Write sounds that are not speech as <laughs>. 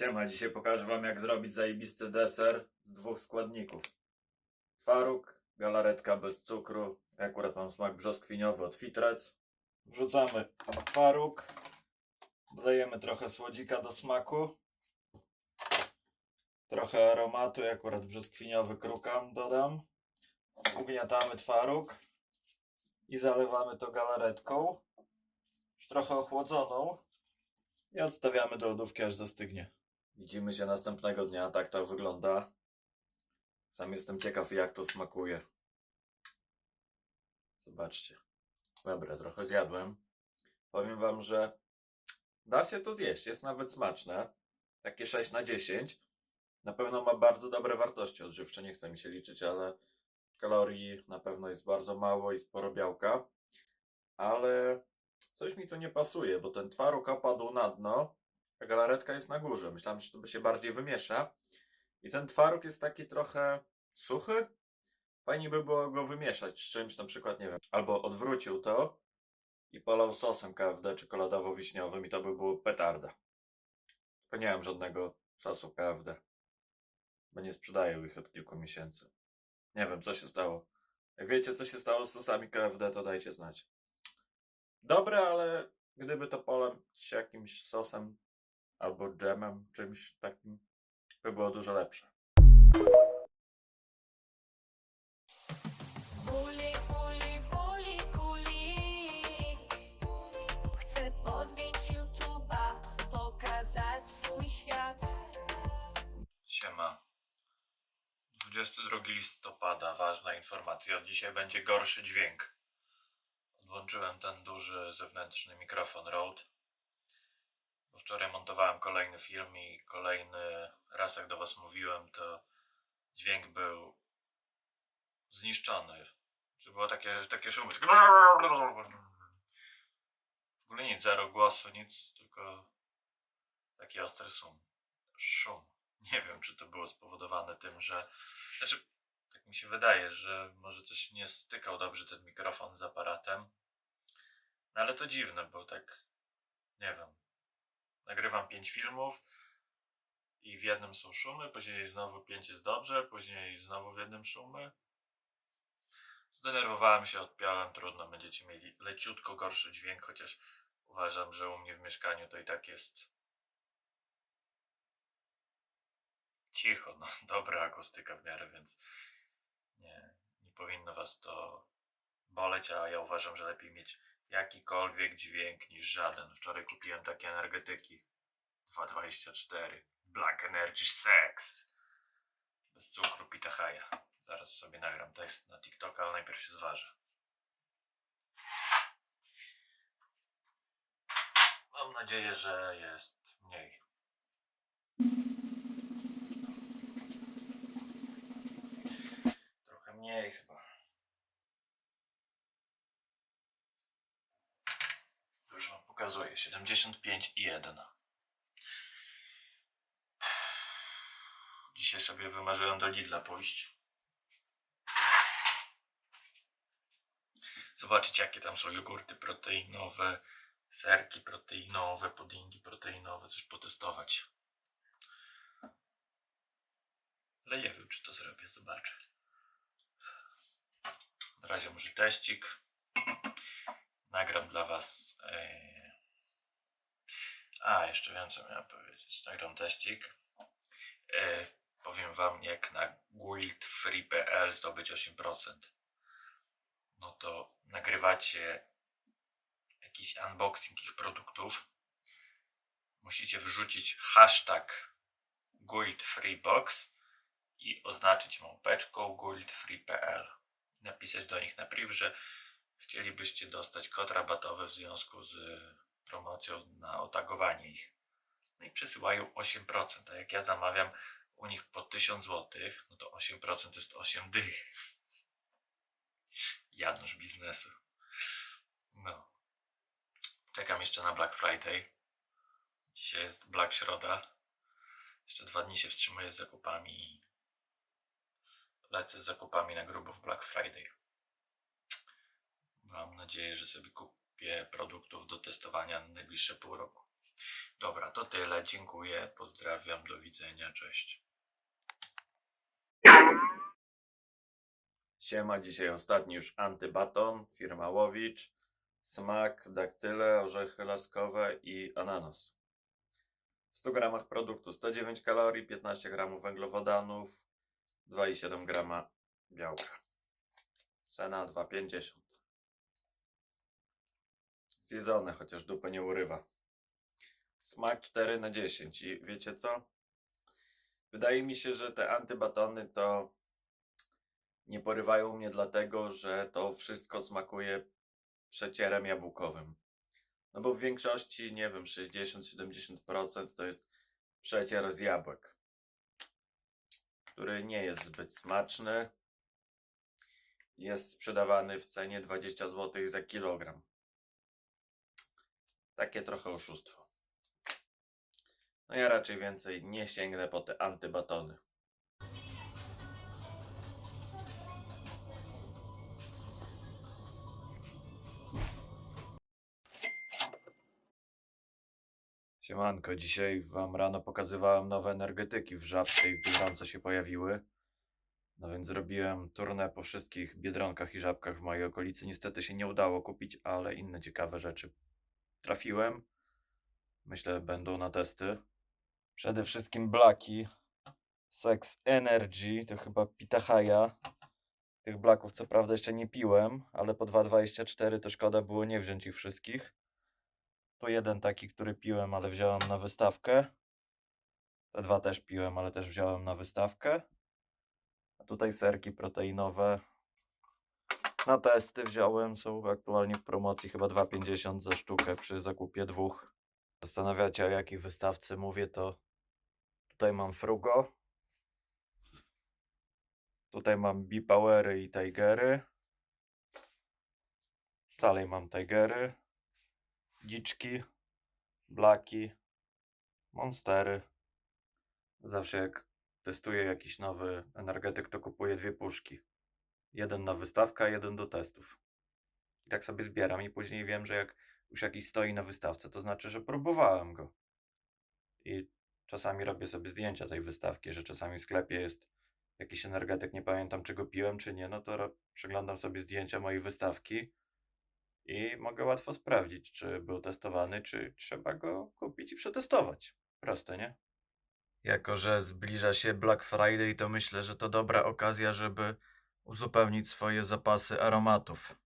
Siema, dzisiaj pokażę wam jak zrobić zajebisty deser z dwóch składników. Twaróg, galaretka bez cukru, ja akurat mam smak brzoskwiniowy od Fitrec. Wrzucamy twaróg, dodajemy trochę słodzika do smaku, trochę aromatu, ja akurat brzoskwiniowy krukam dodam. Ugniatamy twaróg i zalewamy to galaretką, już trochę ochłodzoną i odstawiamy do lodówki aż zastygnie. Widzimy się następnego dnia, tak to wygląda. Sam jestem ciekaw jak to smakuje. Zobaczcie. Dobra, trochę zjadłem. Powiem wam, że da się to zjeść, jest nawet smaczne. Takie 6 na 10. Na pewno ma bardzo dobre wartości odżywcze, nie chcę mi się liczyć, ale kalorii na pewno jest bardzo mało i sporo białka. Ale coś mi tu nie pasuje, bo ten twaróg opadł na dno, a galaretka jest na górze. Myślałem, że to by się bardziej wymiesza. I ten twaróg jest taki trochę suchy. Fajnie by było go wymieszać z czymś, na przykład, nie wiem, albo odwrócił to i polał sosem KFD czekoladowo-wiśniowym i to by było petarda. Tylko nie mam żadnego sosu KFD, bo nie sprzedaję ich od kilku miesięcy. Nie wiem, co się stało. Jak wiecie, co się stało z sosami KFD, to dajcie znać. Dobre, ale gdyby to polać jakimś sosem albo dżemem, czymś takim, by było dużo lepsze. Guli, guli, guli, guli Chcę podbić YouTube'a, pokazać swój świat Siema. 22 listopada, ważna informacja. Od dzisiaj będzie gorszy dźwięk. Odłączyłem ten duży zewnętrzny mikrofon Rode. Bo wczoraj montowałem kolejny film i kolejny raz, jak do Was mówiłem, to dźwięk był zniszczony. Czy było takie, takie szumy. W ogóle nic, zero głosu, nic, tylko taki ostry szum. Szum. Nie wiem, czy to było spowodowane tym, że. Znaczy, tak mi się wydaje, że może coś nie stykał dobrze ten mikrofon z aparatem. No ale to dziwne, bo tak. Nie wiem. Nagrywam pięć filmów i w jednym są szumy, później znowu pięć jest dobrze, później znowu w jednym szumy. Zdenerwowałem się, odpiąłem, trudno, będziecie mieli leciutko gorszy dźwięk, chociaż uważam, że u mnie w mieszkaniu to i tak jest cicho, no <laughs> dobra akustyka w miarę, więc nie, nie powinno was to boleć, a ja uważam, że lepiej mieć jakikolwiek dźwięk niż żaden. Wczoraj kupiłem takie energetyki 2,24 Black Energy Sex bez cukru pitahaja. Zaraz sobie nagram tekst na TikToka, ale najpierw się zważę. Mam nadzieję, że jest mniej. Trochę mniej chyba. Już wam pokazuję. 75,1. Dzisiaj sobie wymarzyłem do Lidla pójść. Zobaczyć jakie tam są jogurty proteinowe, serki proteinowe, puddingi proteinowe, coś potestować. Ale nie wiem, czy to zrobię, zobaczę. Na razie może teścik. Nagram dla Was. A, jeszcze wiem, co miałem powiedzieć. Nagram teścik. E, Powiem Wam, jak na guildfree.pl zdobyć 8%. No to nagrywacie jakiś unboxing ich produktów. Musicie wrzucić hashtag guildfreebox i oznaczyć małpeczką guildfree.pl. Napisać do nich na priv, że chcielibyście dostać kod rabatowy w związku z promocją na otagowanie ich. No i przesyłają 8%, a jak ja zamawiam u nich po 1000 zł, no to 8% jest 8 dych. <laughs> Jadność biznesu. No. Czekam jeszcze na Black Friday. Dzisiaj jest Black Środa. Jeszcze dwa dni się wstrzymuję z zakupami i lecę z zakupami na grubo w Black Friday. Mam nadzieję, że sobie kupię produktów do testowania na najbliższe pół roku. Dobra, to tyle. Dziękuję. Pozdrawiam. Do widzenia. Cześć. Siema, dzisiaj ostatni już antybaton, firma Łowicz, smak, daktyle, orzechy laskowe i ananas. W 100 gramach produktu 109 kalorii, 15 gramów węglowodanów, 2,7 grama białka. Cena 2,50. Zjedzone, chociaż dupę nie urywa. Smak 4 na 10 i wiecie co? Wydaje mi się, że te antybatony to nie porywają mnie dlatego, że to wszystko smakuje przecierem jabłkowym. No bo w większości, nie wiem, 60-70% to jest przecier z jabłek, który nie jest zbyt smaczny. Jest sprzedawany w cenie 20 zł za kilogram. Takie trochę oszustwo. No ja raczej więcej nie sięgnę po te antybatony. Siemanko, dzisiaj wam rano pokazywałem nowe energetyki w Żabce i w Biedronce się pojawiły. No więc zrobiłem turnę po wszystkich Biedronkach i Żabkach w mojej okolicy. Niestety się nie udało kupić, ale inne ciekawe rzeczy trafiłem. Myślę, będą na testy. Przede wszystkim Blaki. Sex Energy, to chyba Pitahaja. Tych Blaków co prawda jeszcze nie piłem, ale po 2,24 to szkoda było nie wziąć ich wszystkich. To jeden taki, który piłem, ale wziąłem na wystawkę. Te dwa też piłem, ale też wziąłem na wystawkę. A tutaj serki proteinowe. Na testy wziąłem, są aktualnie w promocji chyba 2,50 za sztukę przy zakupie dwóch. Zastanawiacie o jakiej wystawce mówię, to tutaj mam Frugo. Tutaj mam Bipowery i Tigery. Dalej mam Tigery dziczki, blaki, monstery. Zawsze jak testuję jakiś nowy energetyk, to kupuję dwie puszki. Jeden na wystawkę, a jeden do testów. I tak sobie zbieram i później wiem, że jak już jakiś stoi na wystawce, to znaczy, że próbowałem go. I czasami robię sobie zdjęcia tej wystawki, że czasami w sklepie jest jakiś energetyk, nie pamiętam czy go piłem, czy nie, no to przeglądam sobie zdjęcia mojej wystawki i mogę łatwo sprawdzić, czy był testowany, czy trzeba go kupić i przetestować. Proste, nie? Jako, że zbliża się Black Friday, to myślę, że to dobra okazja, żeby uzupełnić swoje zapasy aromatów.